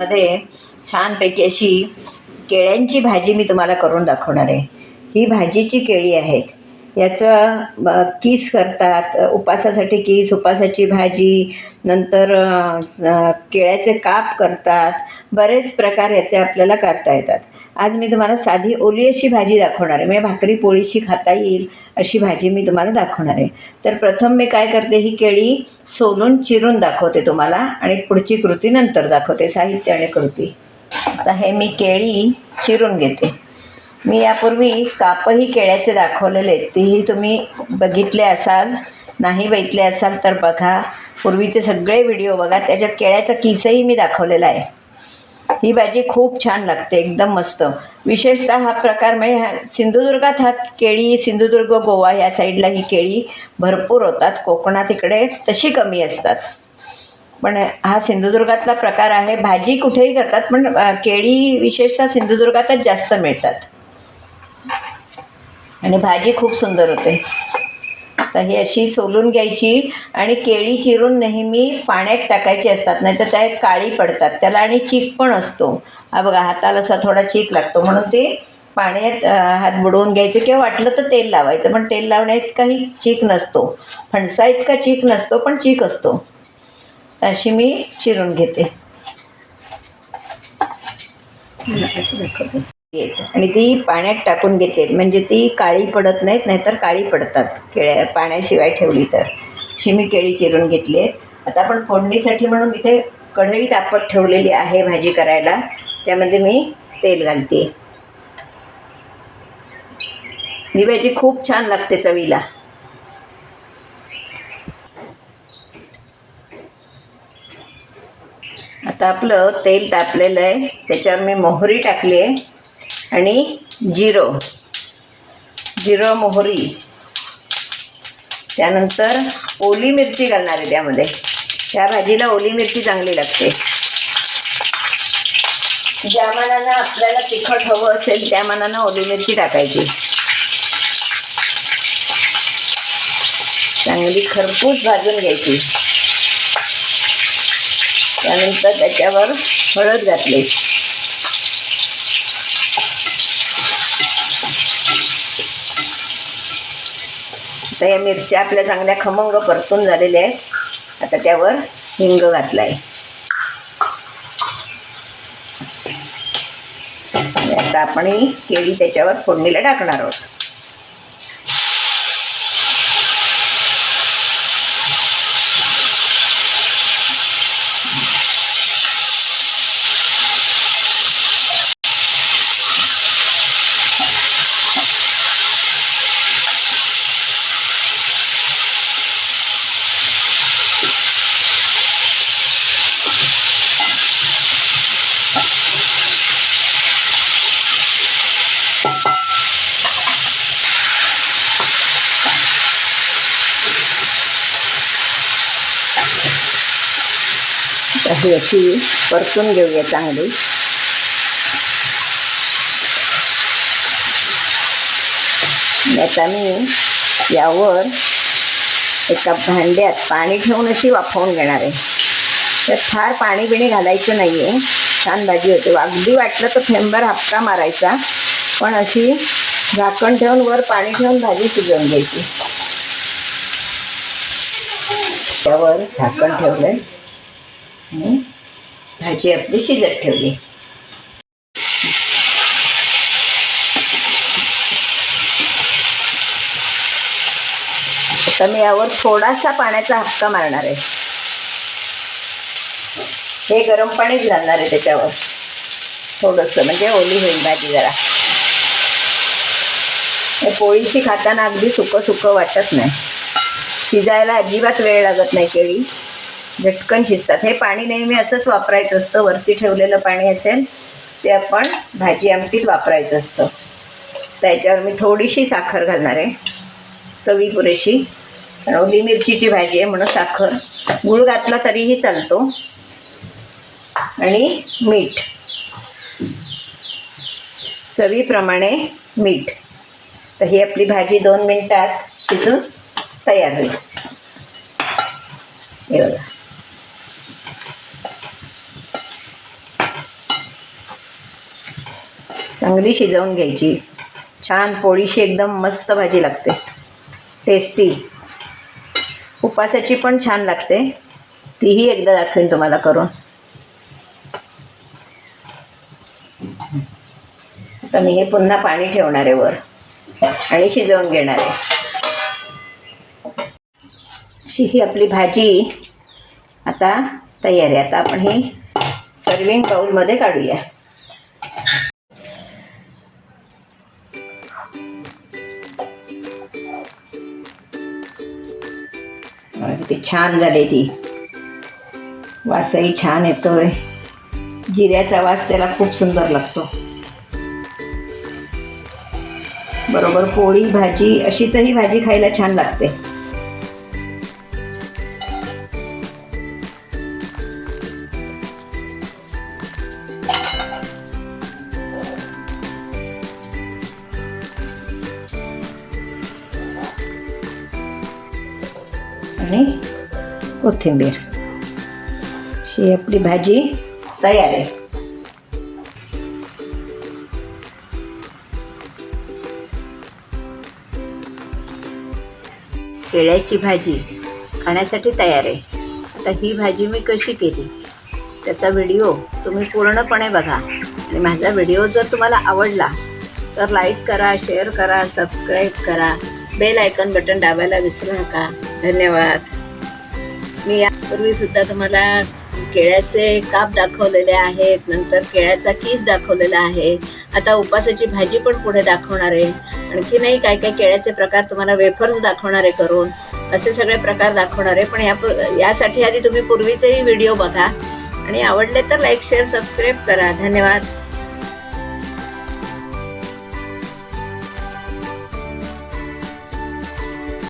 मध्ये छानपैकी अशी केळ्यांची भाजी मी तुम्हाला करून दाखवणार आहे. ही भाजीची केळी आहेत. याचं किस करतात? उपासासाठी किस उपासाची भाजी नंतर केळ्याचे काप करतात. बरेच प्रकार याचे आपल्याला करता येतात. आज मी तुम्हाला साधी ओली अशी भाजी दाखवणार आहे. म्हणजे भाकरी पोळीशी खाता येईल अशी भाजी मी तुम्हाला दाखवणार आहे. तर प्रथम मी काय करते ही केळी सोलून चिरून दाखवते तुम्हाला आणि पुढची कृती नंतर दाखवते साहित्य आणि कृती. आता हे मी केळी चिरून घेते. मी यापूर्वी कापही केळ्याचे दाखवलेले आहेत. तेही तुम्ही बघितले असाल नाही बघितले असाल तर बघा. पूर्वीचे सगळे व्हिडिओ बघा. त्याच्यात केळ्याचा किसही मी दाखवलेला आहे. ही भाजी खूप छान लागते एकदम मस्त. विशेषतः हा प्रकार म्हणजे हा सिंधुदुर्गात हा केळी सिंधुदुर्ग गोवा या साईडला ही केळी भरपूर होतात. कोकणात इकडे तशी कमी असतात. पण हा सिंधुदुर्गातला प्रकार आहे. भाजी कुठेही करतात पण केळी विशेषतः सिंधुदुर्गातच जास्त मिळतात. आणि भाजी खूप सुंदर होते. तर ही अशी सोलून घ्यायची आणि केळी चिरून नेहमी पाण्यात टाकायची असतात नाही तर त्या काळी पडतात. त्याला आणि चीक पण असतो. हा बघा हाताला असा थोडा चीक लागतो. म्हणून ते पाण्यात हात बुडवून घ्यायचं किंवा वाटलं तर तेल लावायचं पण तेल लावण्यात काही चीक नसतो. फणसा इतका चीक नसतो पण चीक असतो. अशी मी चिरून घेते. आणि ती पाण्यात टाकून घेते. म्हणजे ती काळी पडत नाहीत नाहीतर काळी पडतात. केळ्या पाण्याशिवाय ठेवली तर. अशी मी केळी चिरून घेतली आहे आता आपण फोडणीसाठी म्हणून इथे कणवी तापत ठेवलेली आहे भाजी करायला. त्यामध्ये मी तेल घालते. ही भाजी खूप छान लागते चवीला. आता आपलं तेल तापलेलं आहे. त्याच्यावर मी मोहरी टाकली आहे. आणि जिरं. जिरं मोहरी. त्यानंतर ओली मिरची घालणार आहे त्यामध्ये. त्या भाजीला ओली मिरची चांगली लागते. ज्या मानानं आपल्याला तिखट हवं असेल त्या मानानं ओली मिरची टाकायची. चांगली खरपूस भाजून घ्यायची. त्यानंतर त्याच्यावर हळद घातली. आता या मिरच्या आपल्या चांगल्या खमंग परतून झालेल्या आहेत. आता त्यावर हिंग घातला आहे आता आपण ही केळी त्याच्यावर फोडणीला टाकणार आहोत. तर परतून घेऊया चांगली. आणि आता मी यावर एका भांड्यात पाणी ठेवून अशी वाफवून घेणार आहे. तर फार पाणी बिणी घालायचं नाही आहे छान भाजी होते. अगदी वाटलं तर फेंबर हापका मारायचा. पण अशी झाकण ठेवून वर पाणी ठेवून भाजी शिजवून घ्यायची. त्यावर झाकण ठेवलं आणि भाजी आपली शिजत ठेवली. आता मी यावर थोडासा पाण्याचा हक्का मारणार आहे. हे गरम पाणीच घालणार आहे त्याच्यावर. थोडंसं म्हणजे ओली होईल भाजी जरा. हे पोळीशी खाताना अगदी सुकं सुकं वाटत नाही. शिजायला अजिबात वेळ लागत नाही केळी. झटकन शिजतात. हे पाणी नेहमी असंच वापरायचं असतं. वरती ठेवलेलं पाणी असेल ते आपण भाजी आमटीत वापरायचं असतं. त्याच्यावर मी थोडीशी साखर घालणार आहे. चवी पुरेशी. कारण ओली मिरचीची भाजी आहे म्हणून साखर. गुळ घातला तरीही चालतो. आणि मीठ. चवीप्रमाणे मीठ. तर ही आपली भाजी दोन मिनटात शिजून तयार होईल. हे बघा. चांगली शिजवून घ्यायची. छान पोळीशी एकदम मस्त भाजी लागते. टेस्टी उपासाची पण छान लागते. तीही एकदा दाखवेन तुम्हाला करून. आता मी हे पुन्हा पाणी ठेवणार आहे वर. आणि शिजवून घेणार आहे. अशी ही आपली भाजी आता तयार आहे. आता आपण ही सर्विंग बाऊलमध्ये काढूया. किती छान झाले ती. वासही छान येतोय. जिऱ्याचा वास त्याला खूप सुंदर लागतो. बरोबर पोळी भाजी अशीचही भाजी खायला छान लागते. आणि कोथिंबीर. अशी आपली भाजी तयार आहे. केळ्याची भाजी खाण्यासाठी तयार आहे. आता ही भाजी मी कशी केली? त्याचा व्हिडिओ तुम्ही पूर्णपणे बघा. आणि माझा व्हिडिओ जर तुम्हाला आवडला तर लाईक करा शेअर करा सबस्क्राईब करा. बेल आयकॉन बटन दाबायला विसरू नका. धन्यवाद. मी यापूर्वीसुद्धा तुम्हाला केळ्याचे काप दाखवलेले आहेत नंतर केळ्याचा कीस दाखवलेला आहे. आता उपासाची भाजी पण पुढे दाखवणार आहे. आणखी नाही काय काय केळ्याचे प्रकार तुम्हाला वेफर्स दाखवणार आहे करून असे सगळे प्रकार दाखवणार आहे. पण या यासाठी आधी तुम्ही पूर्वीचेही व्हिडिओ बघा. आणि आवडले तर लाईक शेअर सबस्क्राईब करा. धन्यवाद.